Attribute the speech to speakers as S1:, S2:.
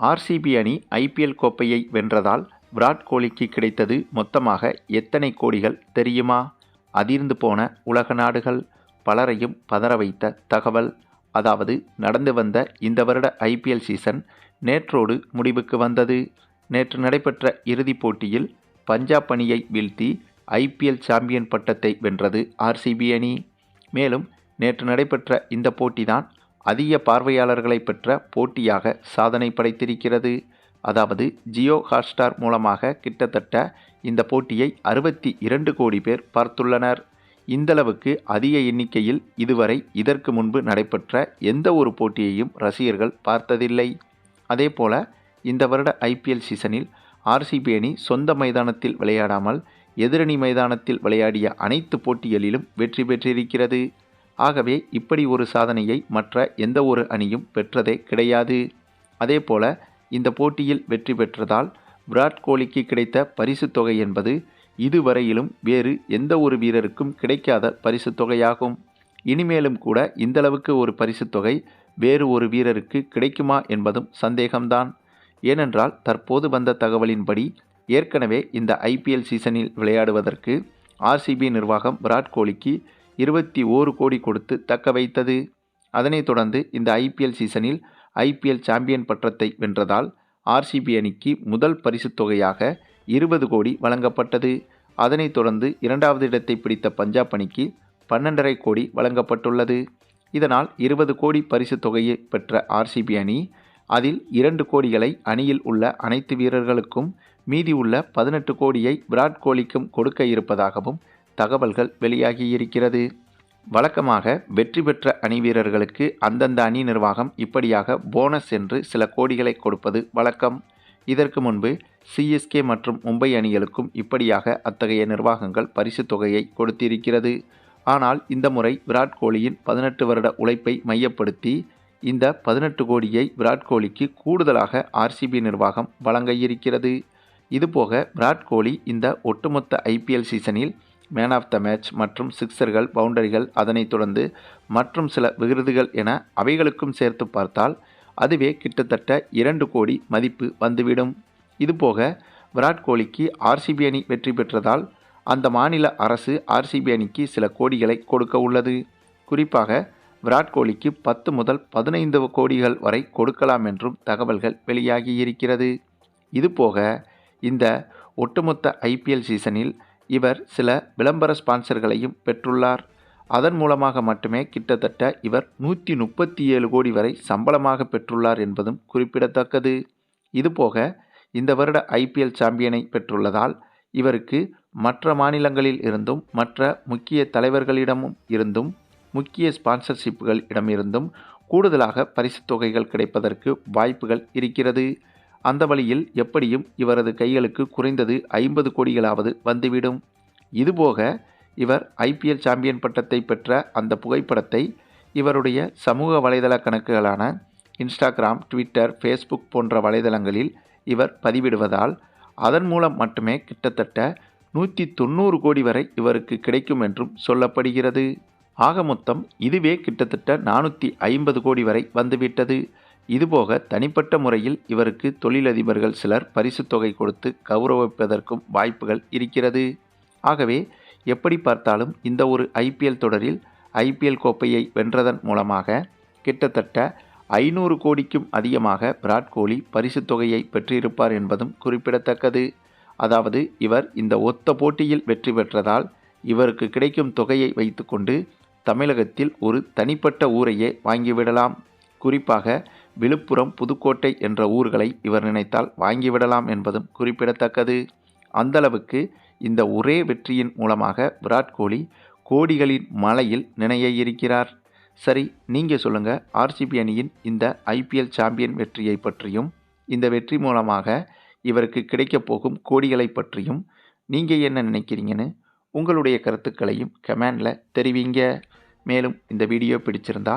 S1: RCB அணி IPL கோப்பையை வென்றதால் விராட் கோலிக்கு கிடைத்தது மொத்தமாக எத்தனை கோடிகள் தெரியுமா? அதிர்ந்து போன உலக நாடுகள் பலரையும் பதற வைத்த தகவல். அதாவது நடந்து வந்த இந்த வருட ஐபிஎல் சீசன் நேற்றோடு முடிவுக்கு வந்தது. நேற்று நடைபெற்ற இறுதிப் போட்டியில் பஞ்சாப் அணியை வீழ்த்தி ஐபிஎல் சாம்பியன் பட்டத்தை வென்றது ஆர்சிபி அணி. மேலும் நேற்று நடைபெற்ற இந்த போட்டிதான் அதிக பார்வையாளர்களை பெற்ற போட்டியாக சாதனை படைத்திருக்கிறது. அதாவது ஜியோ ஹாட்ஸ்டார் மூலமாக கிட்டத்தட்ட இந்த போட்டியை அறுபத்தி இரண்டு கோடி பேர் பார்த்துள்ளனர். இந்தளவுக்கு அதிக எண்ணிக்கையில் இதுவரை இதற்கு முன்பு நடைபெற்ற எந்த ஒரு போட்டியையும் ரசிகர்கள் பார்த்ததில்லை. அதேபோல இந்த வருட ஐபிஎல் சீசனில் ஆர்சிபி அணி சொந்த மைதானத்தில் விளையாடாமல் எதிரணி மைதானத்தில் விளையாடிய அனைத்து போட்டிகளிலும் வெற்றி பெற்றிருக்கிறது. ஆகவே இப்படி ஒரு சாதனையை மற்ற எந்த ஒரு அணியும் பெற்றதே கிடையாது. அதேபோல இந்த போட்டியில் வெற்றி பெற்றதால் விராட் கோலிக்கு கிடைத்த பரிசுத் தொகை என்பது இதுவரையிலும் வேறு எந்த ஒரு வீரருக்கும் கிடைக்காத பரிசுத் தொகையாகும். இனிமேலும் கூட இந்தளவுக்கு ஒரு பரிசுத் தொகை வேறு ஒரு வீரருக்கு கிடைக்குமா என்பதும் சந்தேகம்தான். ஏனென்றால் தற்போது வந்த தகவலின்படி ஏற்கனவே இந்த ஐபிஎல் சீசனில் விளையாடுவதற்கு ஆர்சிபி நிர்வாகம் விராட் கோலிக்கு இருபத்தி ஓரு கோடி கொடுத்து தக்க வைத்தது. அதனைத் தொடர்ந்து இந்த ஐபிஎல் சீசனில் ஐபிஎல் சாம்பியன் பட்டத்தை வென்றதால் ஆர்சிபி அணிக்கு முதல் பரிசுத் தொகையாக இருபது கோடி வழங்கப்பட்டது. அதனைத் தொடர்ந்து இரண்டாவது இடத்தை பிடித்த பஞ்சாப் அணிக்கு பன்னெண்டரை கோடி வழங்கப்பட்டுள்ளது. இதனால் இருபது கோடி பரிசுத் தொகையை பெற்ற ஆர்சிபி அணி அதில் இரண்டு கோடிகளை அணியில் உள்ள அனைத்து வீரர்களுக்கும் மீதி உள்ள பதினெட்டு கோடியை விராட் கோலிக்கும் கொடுக்க இருப்பதாகவும் தகவல்கள் வெளியாகியிருக்கிறது. வழக்கமாக வெற்றி பெற்ற அணி வீரர்களுக்கு அந்தந்த அணி நிர்வாகம் இப்படியாக போனஸ் என்று சில கோடிகளை கொடுப்பது வழக்கம். இதற்கு முன்பு சிஎஸ்கே மற்றும் மும்பை அணிகளுக்கும் இப்படியாக அத்தகைய நிர்வாகங்கள் பரிசு தொகையை கொடுத்திருக்கிறது. ஆனால் இந்த முறை விராட் கோலியின் பதினெட்டு வருட உழைப்பை மையப்படுத்தி இந்த பதினெட்டு கோடியை விராட் கோலிக்கு கூடுதலாக ஆர்சிபி நிர்வாகம் வழங்க இருக்கிறது. இதுபோக விராட் கோலி இந்த ஒட்டுமொத்த ஐபிஎல் சீசனில் மேன் ஆஃப் த மேட்ச் மற்றும் சிக்ஸர்கள் பவுண்டரிகள் அதனைத் தொடர்ந்து மற்றும் சில விருதுகள் என அவைகளுக்கும் சேர்த்து பார்த்தால் அதுவே கிட்டத்தட்ட இரண்டு கோடி மதிப்பு வந்துவிடும். இதுபோக விராட் கோலிக்கு ஆர்சிபி அணி வெற்றி பெற்றதால் அந்த மாநில அரசு ஆர்சிபி அணிக்கு சில கோடிகளை கொடுக்க உள்ளது. குறிப்பாக விராட் கோலிக்கு பத்து முதல் பதினைந்து கோடிகள் வரை கொடுக்கலாம் என்றும் தகவல்கள் வெளியாகியிருக்கிறது இதுபோக இந்த ஒட்டுமொத்த ஐபிஎல் சீசனில் இவர் சில விளம்பர ஸ்பான்சர்களையும் பெற்றுள்ளார். அதன் மூலமாக மட்டுமே கிட்டத்தட்ட இவர் நூற்றி முப்பத்தி ஏழு கோடி வரை சம்பளமாக பெற்றுள்ளார் என்பதும் குறிப்பிடத்தக்கது. இதுபோக இந்த வருட ஐபிஎல் சாம்பியனை பெற்றுள்ளதால் இவருக்கு மற்ற மாநிலங்களில் இருந்தும் மற்ற முக்கிய தலைவர்களிடமும் இருந்தும் முக்கிய ஸ்பான்சர்ஷிப்புகள் இடமிருந்தும் கூடுதலாக பரிசுத் தொகைகள் கிடைப்பதற்கு வாய்ப்புகள் இருக்கிறது. அந்த வழியில் எப்படியும் இவரது கைகளுக்கு குறைந்தது ஐம்பது கோடிகளாவது வந்துவிடும். இதுபோக இவர் ஐபிஎல் சாம்பியன் பட்டத்தை பெற்ற அந்த புகைப்படத்தை இவருடைய சமூக வலைதள கணக்குகளான இன்ஸ்டாகிராம் ட்விட்டர் ஃபேஸ்புக் போன்ற வலைதளங்களில் இவர் பதிவிடுவதால் அதன் மூலம் மட்டுமே கிட்டத்தட்ட நூற்றி தொண்ணூறு கோடி வரை இவருக்கு கிடைக்கும் என்றும் சொல்லப்படுகிறது. ஆக மொத்தம் இதுவே கிட்டத்தட்ட நானூற்றி ஐம்பது கோடி வரை வந்துவிட்டது. இதுபோக தனிப்பட்ட முறையில் இவருக்கு தொழிலதிபர்கள் சிலர் பரிசுத் தொகை கொடுத்து கௌரவிப்பதற்கும் வாய்ப்புகள் இருக்கிறது. ஆகவே எப்படி பார்த்தாலும் இந்த ஒரு ஐபிஎல் தொடரில் ஐபிஎல் கோப்பையை வென்றதன் மூலமாக கிட்டத்தட்ட ஐநூறு கோடிக்கும் அதிகமாக விராட் கோலி பரிசுத் தொகையை பெற்றிருப்பார் என்பதும் குறிப்பிடத்தக்கது. அதாவது இவர் இந்த ஒத்த போட்டியில் வெற்றி பெற்றதால் இவருக்கு கிடைக்கும் தொகையை வைத்துக்கொண்டு தமிழகத்தில் ஒரு தனிப்பட்ட ஊரையே வாங்கிவிடலாம். குறிப்பாக விழுப்புரம் புதுக்கோட்டை என்ற ஊர்களை இவர் நினைத்தால் வாங்கிவிடலாம் என்பதும் குறிப்பிடத்தக்கது. அந்தளவுக்கு இந்த ஒரே வெற்றியின் மூலமாக விராட் கோலி கோடிகளின் மலையில் நினைய இருக்கிறார். சரி நீங்கள் சொல்லுங்கள் ஆர்சிபி அணியின் இந்த ஐபிஎல் சாம்பியன் வெற்றியை பற்றியும் இந்த வெற்றி மூலமாக இவருக்கு கிடைக்கப் போகும் கோடிகளை பற்றியும் நீங்கள் என்ன நினைக்கிறீங்கன்னு உங்களுடைய கருத்துக்களையும் கமெண்டில் தெரிவிங்க. மேலும் இந்த வீடியோ பிடிச்சிருந்தா